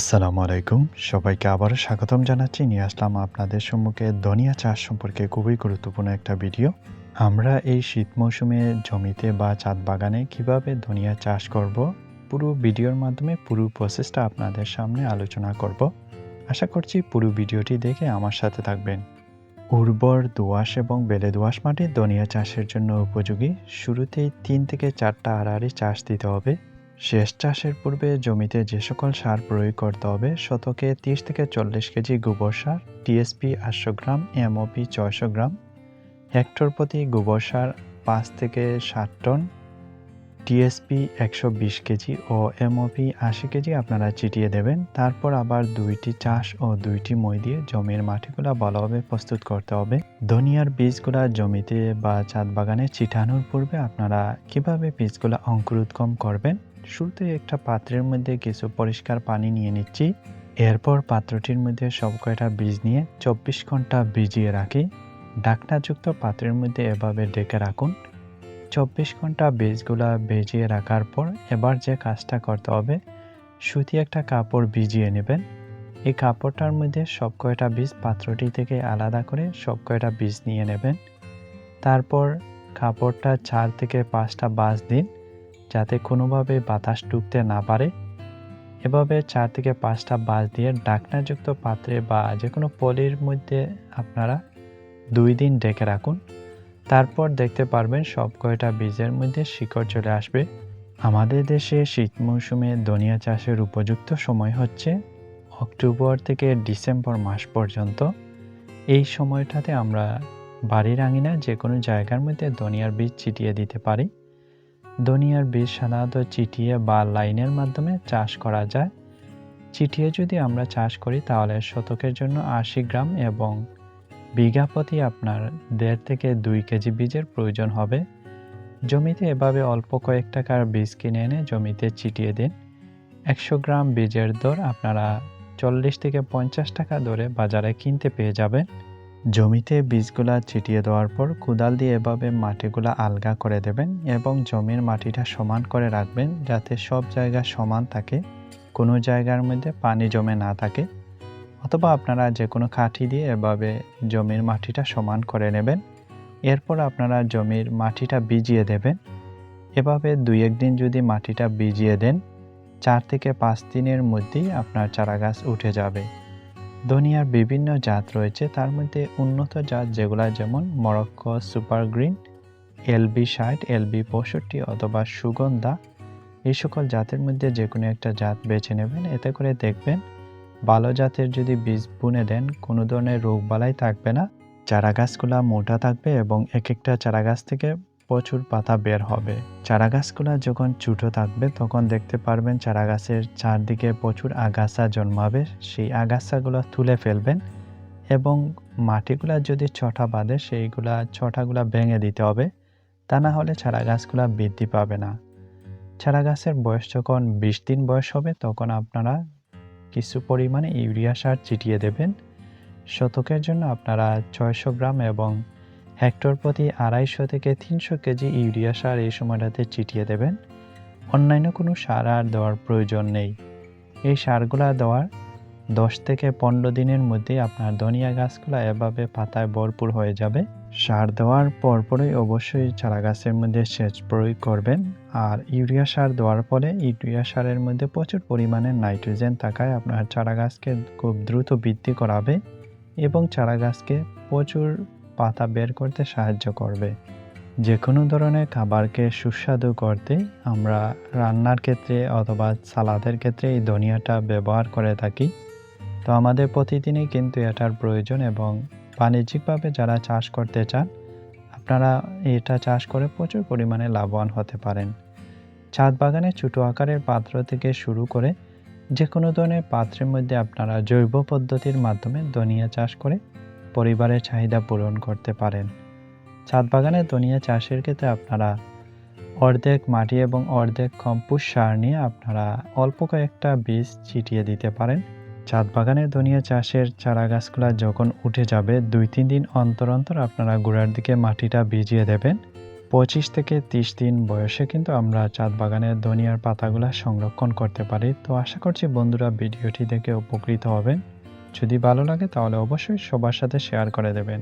আসসালামু আলাইকুম। সবাইকে আবারও স্বাগতম জানাচ্ছি। নিয়ে আসলাম আপনাদের সম্মুখে ধনিয়া চাষ সম্পর্কে খুবই গুরুত্বপূর্ণ একটা ভিডিও। আমরা এই শীত মৌসুমে জমিতে বা চাঁদ বাগানে কীভাবে ধনিয়া চাষ করব, পুরো ভিডিওর মাধ্যমে পুরো প্রসেসটা আপনাদের সামনে আলোচনা করব। আশা করছি পুরো ভিডিওটি দেখে আমার সাথে থাকবেন। উর্বর দোআঁশ এবং বেলে দোআঁশ মাটি ধনিয়া চাষের জন্য উপযোগী। শুরুতেই তিন থেকে চারটা আড়াআড়ি চাষ দিতে হবে। শেষ চাষের পূর্বে জমিতে যে সকল সার প্রয়োগ করতে হবে, শতকে তিরিশ থেকে চল্লিশ কেজি গোবর সার, টিএসপি আটশো গ্রাম, এমওপি ছয়শো গ্রাম, হেক্টর প্রতি গোবর সার পাঁচ থেকে ষাট টন, টিএসপি একশো বিশ কেজি ও এমওপি আশি কেজি আপনারা চিটিয়ে দেবেন। তারপর আবার দুইটি চাষ ও দুইটি মই দিয়ে জমির মাটিগুলা ভালোভাবে প্রস্তুত করতে হবে। ধনিয়ার বীজগুলা জমিতে বা চাঁদ বাগানে ছিটানোর পূর্বে আপনারা কীভাবে বীজগুলা অঙ্কুরোদ্গম করবেন শুরুতে একটা পাত্রের মধ্যে কিছু পরিষ্কার পানি নিয়ে নিচ্ছি। এরপর পাত্রটির মধ্যে সব কয়টা বীজ নিয়ে চব্বিশ ঘণ্টা ভিজিয়ে রাখি। ঢাকনাযুক্ত পাত্রের মধ্যে এভাবে ডেকে রাখুন। চব্বিশ ঘণ্টা বীজগুলা ভিজিয়ে রাখার পর এবার যে কাজটা করতে হবে, সুতি একটা কাপড় ভিজিয়ে নেবেন। এই কাপড়টার মধ্যে সব কয়টা বীজ পাত্রটি থেকে আলাদা করে সব কয়টা বীজ নিয়ে নেবেন। তারপর কাপড়টা চার থেকে পাঁচটা বাঁশ দিন। যাতে কোনোভাবে বাতাস ঢুকতে না পারে। এভাবে চার থেকে পাঁচটা বাস দিয়ে ডাকনাযুক্ত পাত্রে বা যে কোনো পলির মধ্যে আপনারা দুই দিন ডেকে রাখুন। তারপর দেখতে পারবেন সব কয়টা বীজের মধ্যে শিকড় চলে আসবে। আমাদের দেশে শীত মৌসুমে ধনিয়া চাষের উপযুক্ত সময় হচ্ছে অক্টোবর থেকে ডিসেম্বর মাস পর্যন্ত। এই সময়টাতে আমরা বাড়ির আঙিনা যে কোনো জায়গার মধ্যে ধনিয়ার বীজ ছিটিয়ে দিতে পারি। ধনিয়ার বীজ সাধারণত চিটিয়ে বা লাইনের মাধ্যমে চাষ করা যায়। চিটিয়ে যদি আমরা চাষ করি, তাহলে শতকের জন্য আশি গ্রাম এবং বিঘা প্রতি আপনার দেড় থেকে দুই কেজি বীজের প্রয়োজন হবে। জমিতে এভাবে অল্প কয়েক টাকার বীজ কিনে এনে জমিতে চিটিয়ে দিন। একশো গ্রাম বীজের দর আপনারা চল্লিশ থেকে পঞ্চাশ টাকা দরে বাজারে কিনতে পেয়ে যাবেন। জমিতে বীজগুলা ছিটিয়ে দেওয়ার পর কোদাল দিয়ে এভাবে মাটিগুলা আলগা করে দেবেন এবং জমির মাটিটা সমান করে রাখবেন যাতে সব জায়গা সমান থাকে, কোনো জায়গার মধ্যে পানি জমে না থাকে অথবা আপনারা যে কোনো কাঠি দিয়ে এভাবে জমির মাটিটা সমান করে নেবেন। এরপর আপনারা জমির মাটিটা ভিজিয়ে দেবেন। এভাবে দুই একদিন যদি মাটিটা ভিজিয়ে দেন, চার থেকে পাঁচ দিনের মধ্যেই আপনার চারা গাছ উঠে যাবে। ধনিয়ার বিভিন্ন জাত রয়েছে। তার মধ্যে উন্নত জাত যেগুলো যেমন মরক্কো সুপার গ্রিন, এলবি ষাট, এলবি পঁয়ষট্টি অথবা সুগন্ধা। এই সকল জাতের মধ্যে যে কোনো একটা জাত বেছে নেবেন। এতে করে দেখবেন ভালো জাতের যদি বীজ বুনে দেন, কোনো ধরনের রোগবালাই থাকবে না। চারা গাছগুলা মোটা থাকবে এবং এক একটা চারা গাছ থেকে প্রচুর পাতা বের হবে। চারা গাছগুলা যখন ছোটো থাকবে, তখন দেখতে পারবেন চারা গাছের চারদিকে প্রচুর আগাছা জন্মাবে। সেই আগাছাগুলো তুলে ফেলবেন এবং মাটিগুলা যদি ছটা বাঁধে, সেইগুলা ছটাগুলা ভেঙে দিতে হবে। তা না হলে চারা বৃদ্ধি পাবে না। চারা গাছের বয়স যখন বিশ দিন বয়স হবে, তখন আপনারা কিছু পরিমাণে ইউরিয়া সার ছিটিয়ে দেবেন। শতকের জন্য আপনারা ছয়শো গ্রাম এবং হেক্টর প্রতি আড়াইশো থেকে তিনশো কেজি ইউরিয়া সার এই সময়টাতে ছিটিয়ে দেবেন। অন্যান্য কোনো সার আর দেওয়ার প্রয়োজন নেই। এই সারগুলা দেওয়ার দশ থেকে পনেরো দিনের মধ্যেই আপনার ধনিয়া গাছগুলো এভাবে পাতায় ভরপুর হয়ে যাবে। সার দেওয়ার পরপরই অবশ্যই চারা গাছের মধ্যে সেচ প্রয়োগ করবেন আর ইউরিয়া সার দেওয়ার পরে ইউরিয়া সারের মধ্যে প্রচুর পরিমাণে নাইট্রোজেন থাকায় আপনার চারা গাছকে খুব দ্রুত বৃদ্ধি করাবে এবং চারা গাছকে প্রচুর পাতা বের করতে সাহায্য করবে। যে কোনো ধরনের খাবারকে সুস্বাদু করতে আমরা রান্নার ক্ষেত্রে অথবা সালাদের ক্ষেত্রে এই ধনিয়াটা ব্যবহার করে থাকি। তো আমাদের প্রতিদিনই কিন্তু এটার প্রয়োজন এবং বাণিজ্যিকভাবে যারা চাষ করতে চান, আপনারা এটা চাষ করে প্রচুর পরিমাণে লাভবান হতে পারেন। ছাদ বাগানে ছোটো আকারের পাত্র থেকে শুরু করে যে কোনো ধরনের পাত্রের মধ্যে আপনারা জৈব পদ্ধতির মাধ্যমে ধনিয়া চাষ করে পরিবারের চাহিদা পূরণ করতে পারেন। ছাদ বাগানে ধনিয়া চাষের ক্ষেত্রে আপনারা অর্ধেক মাটি এবং অর্ধেক কম্পোস্ট সার নিয়ে আপনারা অল্প কয়েকটা বীজ ছিটিয়ে দিতে পারেন। ছাদ বাগানে ধনিয়া চাষের চারা গাছগুলো যখন উঠে যাবে দুই তিন দিন অন্তর অন্তর আপনারা গোড়ার দিকে মাটিটা ভিজিয়ে দেবেন। পঁচিশ থেকে তিরিশ দিন বয়সে কিন্তু আমরা চাঁদ বাগানের ধনিয়ার পাতাগুলো সংরক্ষণ করতে পারি। তো আশা করছি বন্ধুরা ভিডিওটি দেখে উপকৃত হবেন। যদি ভালো লাগে তাহলে অবশ্যই সবার সাথে শেয়ার করে দেবেন।